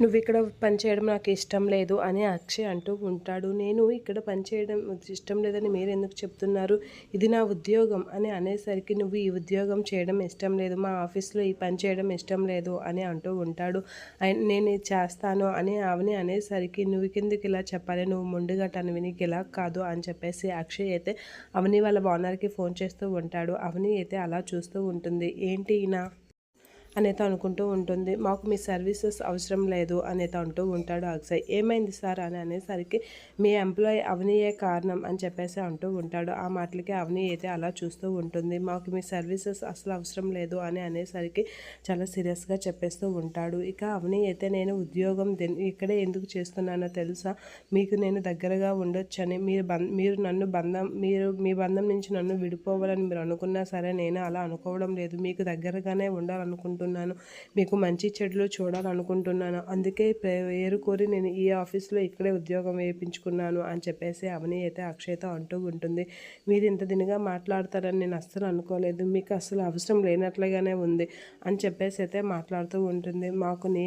నువ్వు ఇక్కడ పనిచేయడం నాకు ఇష్టం లేదు అని అక్షయ్ అంటూ ఉంటాడు. నేను ఇక్కడ పనిచేయడం ఇష్టం లేదని మీరు ఎందుకు చెప్తున్నారు? ఇది నా ఉద్యోగం అని అనేసరికి నువ్వు ఈ ఉద్యోగం చేయడం ఇష్టం లేదు మా ఆఫీస్లో ఈ పని చేయడం ఇష్టం లేదు అని అంటూ ఉంటాడు. నేను ఇది చేస్తాను అని అవని అనేసరికి నువ్వు కిందకి ఇలా చెప్పాలి నువ్వు ముందుగా తను వినికి ఇలా కాదు అని చెప్పేసి అక్షయ్ అయితే అవని వాళ్ళ ఓనర్కి ఫోన్ చేస్తూ ఉంటాడు. అవని అయితే అలా చూస్తూ ఉంటుంది. ఏంటి నా అనేత అనుకుంటూ ఉంటుంది. మాకు మీ సర్వీసెస్ అవసరం లేదు అనేత అంటూ ఉంటాడు అక్షయ్. ఏమైంది సార్ అని అనేసరికి మీ ఎంప్లాయీ అవనీయే కారణం అని చెప్పేసి అంటూ ఉంటాడు. ఆ మాటలకి అవని అయితే అలా చూస్తూ ఉంటుంది. మాకు మీ సర్వీసెస్ అసలు అవసరం లేదు అని అనేసరికి చాలా సీరియస్గా చెప్పేస్తూ ఉంటాడు. ఇక అవని అయితే నేను ఉద్యోగం ఇక్కడే ఎందుకు చేస్తున్నానో తెలుసా? మీకు నేను దగ్గరగా ఉండొచ్చని. మీరు బం మీరు నన్ను బంధం మీరు మీ బంధం నుంచి నన్ను విడిపోవాలని మీరు అనుకున్నా సరే నేను అలా అనుకోవడం లేదు. మీకు దగ్గరగానే ఉండాలనుకుంటున్నాను అనుకుంటున్నాను. మీకు మంచి చెడులు చూడాలనుకుంటున్నాను. అందుకే పేరు కోరి నేను ఈ ఆఫీస్లో ఇక్కడే ఉద్యోగం వేయించుకున్నాను అని చెప్పేసి అవని అయితే అక్షయతో అంటూ ఉంటుంది. మీరు ఇంత దినగా మాట్లాడతారని నేను అస్సలు అనుకోలేదు. మీకు అసలు అవసరం లేనట్లుగానే ఉంది అని చెప్పేసి అయితే మాట్లాడుతూ ఉంటుంది. మాకు నీ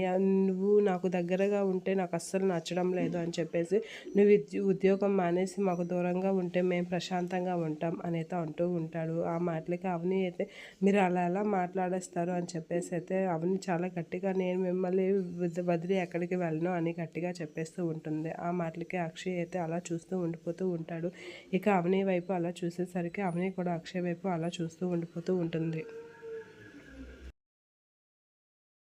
నువ్వు నాకు దగ్గరగా ఉంటే నాకు అస్సలు నచ్చడం లేదు అని చెప్పేసి నువ్వు ఉద్యోగం మానేసి మాకు దూరంగా ఉంటే మేము ప్రశాంతంగా ఉంటాం అనేది అంటూ ఉంటాడు. ఆ మాటలకి అవని అయితే మీరు అలా ఎలా మాట్లాడేస్తారు అని చెప్పేసి అయితే అవని చాలా గట్టిగా నేను మిమ్మల్ని వదిలి ఎక్కడికి వెళ్ళను అని గట్టిగా చెప్పేస్తూ ఉంటుంది. ఆ మాటలకి అక్షయ్ అయితే అలా చూస్తూ ఉండిపోతూ ఉంటాడు. ఇక అవని వైపు అలా చూసేసరికి అవని కూడా అక్షయ్ వైపు అలా చూస్తూ ఉండిపోతూ ఉంటుంది.